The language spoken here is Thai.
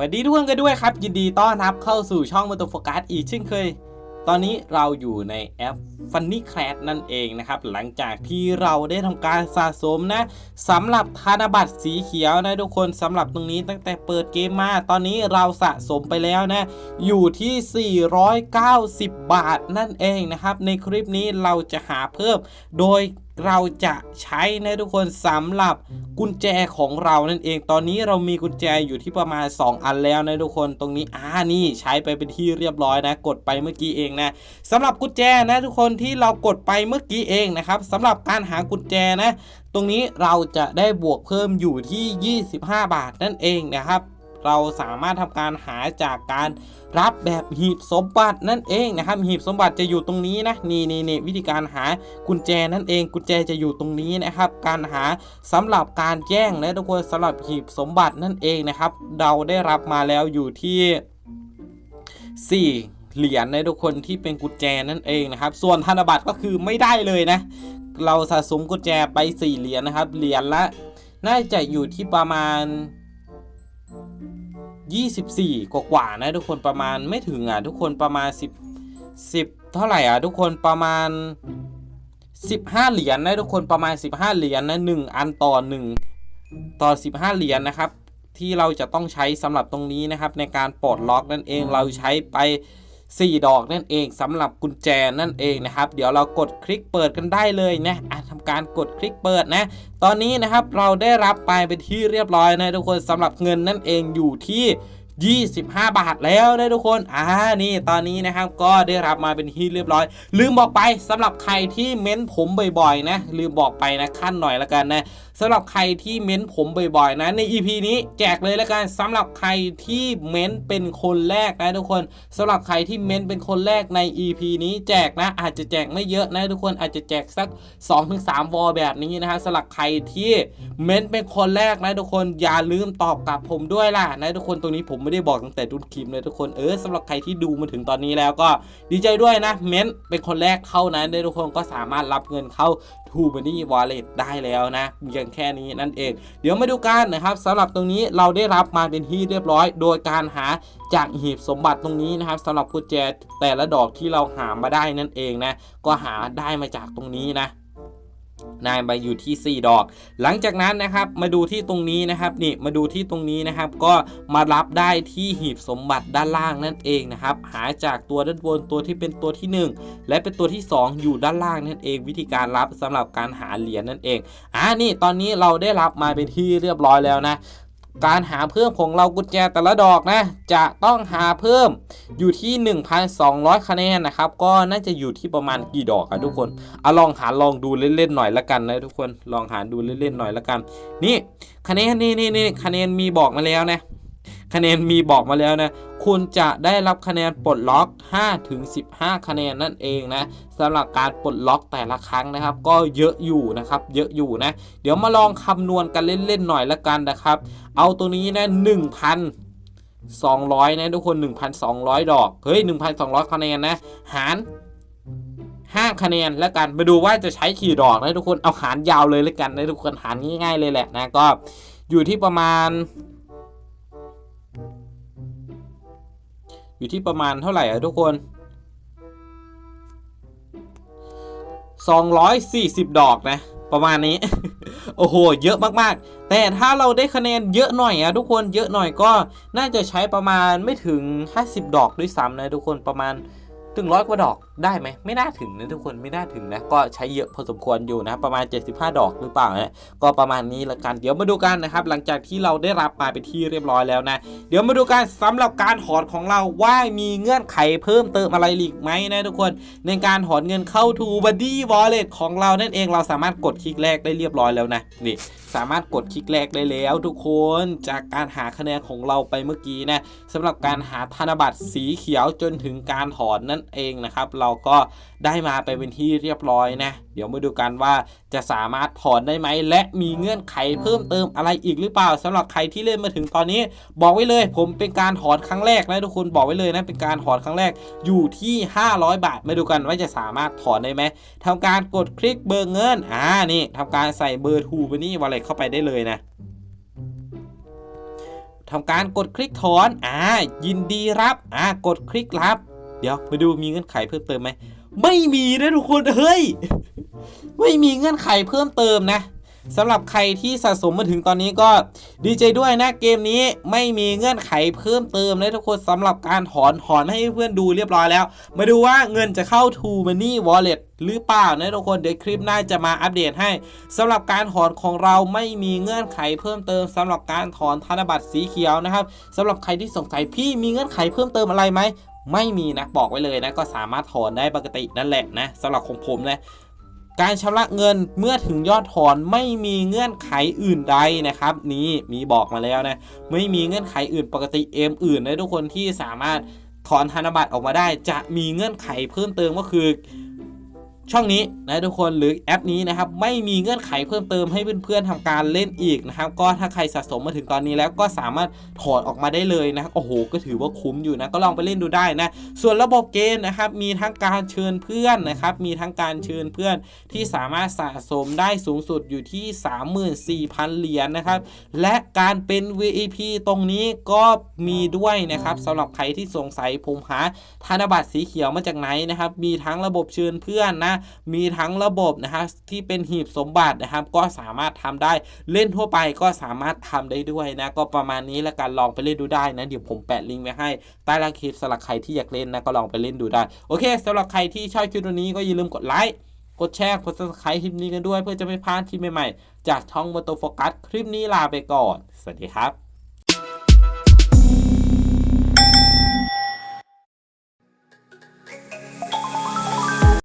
สวัสดีทุกคนกันด้วยครับ ยินดีต้อนรับเข้าสู่ช่องม o ต o โฟกัสอีกเช่นเคย ตอนนี้เราอยู่ในแอป Funny c r a d นั่นเองนะครับ หลังจากที่เราได้ทำการสะสมนะสำหรับธนบัตรสีเขียวนะทุกคนสำหรับตรงนี้ตั้งแต่เปิดเกมมา ตอนนี้เราสะสมไปแล้วนะ อยู่ที่ 490 บาทนั่นเองนะครับ ในคลิปนี้เราจะหาเพิ่มโดย เราจะใช้นะทุกคนสำหรับกุญแจของเรานั่นเอง ตอนนี้เรามีกุญแจอยู่ที่ประมาณ 2 อันแล้วนะทุกคนตรงนี้อ่านี่ใช้ไปเป็นที่เรียบร้อยนะ กดไปเมื่อกี้เองนะสำหรับกุญแจนะทุกคนที่เรากดไปเมื่อกี้เองนะครับสำหรับการหากุญแจนะ ตรงนี้เราจะได้บวกเพิ่มอยู่ที่ 25 บาทนั่นเองนะครับ เราสามารถทำการหาจากการรับแบบหีบสมบัตินั่นเองนะครับ หีบสมบัติจะอยู่ตรงนี้นะนี่นี่นี่วิธีการหากุญแจนั่นเอง กุญแจจะอยู่ตรงนี้นะครับ การหาสำหรับการแจ้งนะทุกคนสำหรับหีบสมบัตินั่นเองนะครับ เราได้รับมาแล้วอยู่ที่ 4เหรียญในทุกคนที่เป็นกุญแจนั่นเองนะครับ ส่วนธนบัตรก็คือไม่ได้เลยนะ เราสะสมกุญแจไป 4 เหรียญนะครับ เหรียญละ น่าจะอยู่ที่ประมาณ 24 กว่ากว่าๆนะทุกคนประมาณไม่ถึงอะทุกคนประมาณ 10 10 เท่าไหร่อะทุกคนประมาณ 15 เหรียญนะทุกคนประมาณ 15 เหรียญนะ1อันต่อ 1 ต่อ 15 เหรียญนะครับ ที่เราจะต้องใช้สำหรับตรงนี้นะครับ ในการปลดล็อกนั่นเองเราใช้ไป 4 ดอกนั่นเองสำหรับกุญแจนั่นเองนะครับ เดี๋ยวเรากดคลิกเปิดกันได้เลยนะอะ การกดคลิกเปิดนะ ตอนนี้นะครับเราได้รับไปเป็นที่เรียบร้อยนะทุกคนสำหรับเงินนั่นเองอยู่ที่ 25 บาทแล้วนะทุกคนอ่านี่ตอนนี้นะครับก็ได้รับมาเป็นที่เรียบร้อย ลืมบอกไปสำหรับใครที่เม้นผมบ่อยๆ นะ ลืมบอกไปนะขั้นหน่อยละกันนะสำหรับใครที่เม้นผมบ่อยๆ นะ ใน EP นี้แจกเลยละกันสำหรับใครที่เม้นเป็นคนแรกนะทุกคนสำหรับใครที่เม้นเป็นคนแรกใน EP นี้แจกนะ อาจจะแจกไม่เยอะนะทุกคนอาจจะแจกสัก 2-3 วอลแบบนี้นะฮะสำหรับใครที่เม้นเป็นคนแรกนะทุกคนอย่าลืมตอบกลับผมด้วยล่ะนะทุกคนตรงนี้ผมไม่ได้บอกตั้งแต่ต้นคลิปเลยทุกคนเออสำหรับใครที่ดูมาถึงตอนนี้แล้วก็ดีใจด้วยนะ เม้นเป็นคนแรกเท่านั้นนะทุกคนก็สามารถรับเงินเข้าทูบันนี่วอลเล็ตได้แล้วนะเพียงแค่นี้นั่นเอง เดี๋ยวมาดูกันนะครับสำหรับตรงนี้เราได้รับมาเป็นที่เรียบร้อย โดยการหาจากหีบสมบัติตรงนี้นะครับสำหรับกุญแจแต่ละดอกที่เราหามาได้นั่นเองนะก็หาได้มาจากตรงนี้นะ นายไปอยู่ที่ 4 ดอก หลังจากนั้นนะครับมาดูที่ตรงนี้นะครับนี่มาดูที่ตรงนี้นะครับ ก็มารับได้ที่หีบสมบัติด้านล่างนั่นเองนะครับ หาจากตัวด้านบนตัวที่เป็นตัวที่ 1 และเป็นตัวที่ 2 อยู่ด้านล่างนั่นเอง วิธีการรับสำหรับการหาเหรียญนั่นเองอ่านี่ตอนนี้เราได้รับมาเป็นที่เรียบร้อยแล้วนะ การหาเพิ่มของเรากุญแจแต่ละดอกนะ จะต้องหาเพิ่มอยู่ที่ 1,200 คะแนนนะครับ ก็น่าจะอยู่ที่ประมาณกี่ดอกอะทุกคนเอาลองหาลองดูเล่นๆหน่อยละกันนะทุกคนลองหาดูเล่นๆหน่อยละกัน นี่คะแนนนี่นี่นี่คะแนนมีบอกมาแล้วนะ คะแนนมีบอกมาแล้วนะ คุณจะได้รับคะแนนปลดล็อก5ถึง15 คะแนนนั่นเองนะสำหรับการปลดล็อกแต่ละครั้งนะครับ ก็เยอะอยู่นะครับ เยอะอยู่นะ เดี๋ยวมาลองคำนวณกันเล่นๆหน่อยละกันนะครับ เอาตัวนี้นะ1,200 นะทุกคน 1,200 ดอก เฮ้ย 1,200 คะแนนนะ หาร 5 คะแนนแล้วกันมาดูว่าจะใช้กี่ดอกนะทุกคนเอาหารยาวเลยแล้วกันนะทุกคนหารง่ายๆเลยแหละนะก็อยู่ที่ประมาณ อยู่ที่ประมาณเท่าไหร่อะทุกคน 240 ดอกนะ ประมาณนี้ โอ้โห เยอะมากๆ แต่ถ้าเราได้คะแนนเยอะหน่อยอะทุกคนเยอะหน่อยก็น่าจะใช้ประมาณไม่ถึง 50 ดอกด้วยซ้ำนะทุกคนประมาณ ถึงร้อยกว่าดอกได้ไหมไม่น่าถึงนะทุกคนไม่น่าถึงนะก็ใช้เยอะพอสมควรอยู่นะประมาณ 75 ดอกหรือเปล่านะก็ประมาณนี้ละกันเดี๋ยวมาดูกันนะครับหลังจากที่เราได้รับมาเป็นที่เรียบร้อยแล้วนะ เดี๋ยวมาดูกันสำหรับการถอนของเราว่ามีเงื่อนไขเพิ่มเติมอะไรอีกไหมนะทุกคนในการถอนเงินเข้า To Buddy Wallet ของเรานั่นเองเราสามารถกดคลิกแรกได้เรียบร้อยแล้วนะนี่สามารถกดคลิกแรกได้แล้วทุกคนจากการหาคะแนนของเราไปเมื่อกี้นะสำหรับการหาธนบัตรสีเขียวจนถึงการถอนนั่นเองนะครับ เราก็ได้มาไปเป็นที่เรียบร้อยนะ เดี๋ยวมาดูกันว่าจะสามารถถอนได้ไหม และมีเงื่อนไขเพิ่มเติมอะไรอีกหรือเปล่าสำหรับใครที่เล่นมาถึงตอนนี้ บอกไว้เลย ผมเป็นการถอนครั้งแรกนะทุกคนบอกไว้เลยนะเป็นการถอนครั้งแรกอยู่ที่ 500 บาท มาดูกันว่าจะสามารถถอนได้ไหมทำการกดคลิกเบอร์เงินอ่านี่ทำการใส่เบอร์ทูไปนี่วอลเล็ตเข้าไปได้เลยนะทำการกดคลิกถอน อ่า ยินดีรับ อ่า กดคลิกรับ เดี๋ยวมาดูมีเงื่อนไขเพิ่มเติมไหมไม่มีนะทุกคนเฮ้ยไม่มีเงื่อนไขเพิ่มเติมนะสำหรับใครที่สะสมมาถึงตอนนี้ก็ดีใจด้วยนะเกมนี้ไม่มีเงื่อนไขเพิ่มเติมนะทุกคนสำหรับการถอนถอนให้เพื่อนดูเรียบร้อยแล้ว มาดูว่าเงินจะเข้า True Money Wallet หรือเปล่านะทุกคนเดี๋ยวคลิปหน้าจะมาอัปเดตให้สำหรับการถอนของเราไม่มีเงื่อนไขเพิ่มเติมสำหรับการถอนธนบัตรสีเขียวนะครับสำหรับใครที่สงสัยพี่มีเงื่อนไขเพิ่มเติมอะไรไหม ไม่มีนะบอกไว้เลยนะ ก็สามารถถอนได้ปกตินั่นแหละนะสำหรับของผมนะการชำระเงินเมื่อถึงยอดถอนไม่มีเงื่อนไขอื่นใดนะครับ นี่มีบอกมาแล้วนะไม่มีเงื่อนไขอื่นปกติเอมอื่นนะทุกคนที่สามารถถอนธนบัตรออกมาได้ จะมีเงื่อนไขเพิ่มเติมก็คือ ช่องนี้นะทุกคนหรือแอปนี้นะครับไม่มีเงื่อนไขเพิ่มเติมให้เพื่อนๆทำการเล่นอีกนะครับก็ถ้าใครสะสมมาถึงตอนนี้แล้วก็สามารถถอดออกมาได้เลยนะครับโอ้โห ก็ถือว่าคุ้มอยู่นะก็ลองไปเล่นดูได้นะส่วนระบบเกมนะครับมีทั้งการเชิญเพื่อนนะครับมีทั้งการเชิญเพื่อนที่สามารถสะสมได้สูงสุดอยู่ที่ 34,000 เหรียญนะครับและการเป็น VIP ตรงนี้ก็มีด้วยนะครับสำหรับใครที่สงสัยผมหาธนบัตรสีเขียวมาจากไหนนะครับมีทั้งระบบเชิญเพื่อนนะมีทั้งระบบนะฮะที่เป็นหีบสมบัตินะครับ ก็สามารถทำได้เล่นทั่วไปก็สามารถทำได้ด้วยนะก็ประมาณนี้แล้วกันลองไปเล่นดูได้นะเดี๋ยวผมแปะลิงก์ไว้ให้ใต้ล่างคลิปสำหรับใครที่อยากเล่นนะก็ลองไปเล่นดูได้โอเคสำหรับใครที่ชอบคลิปนี้ก็อย่าลืมกดไลค์กดแชร์กด subscribe คลิปนี้กันด้วย เพื่อจะไม่พลาดคลิปใหม่ๆ จากช่องมอโตโฟกัสคลิปนี้ลาไปก่อน สวัสดีครับ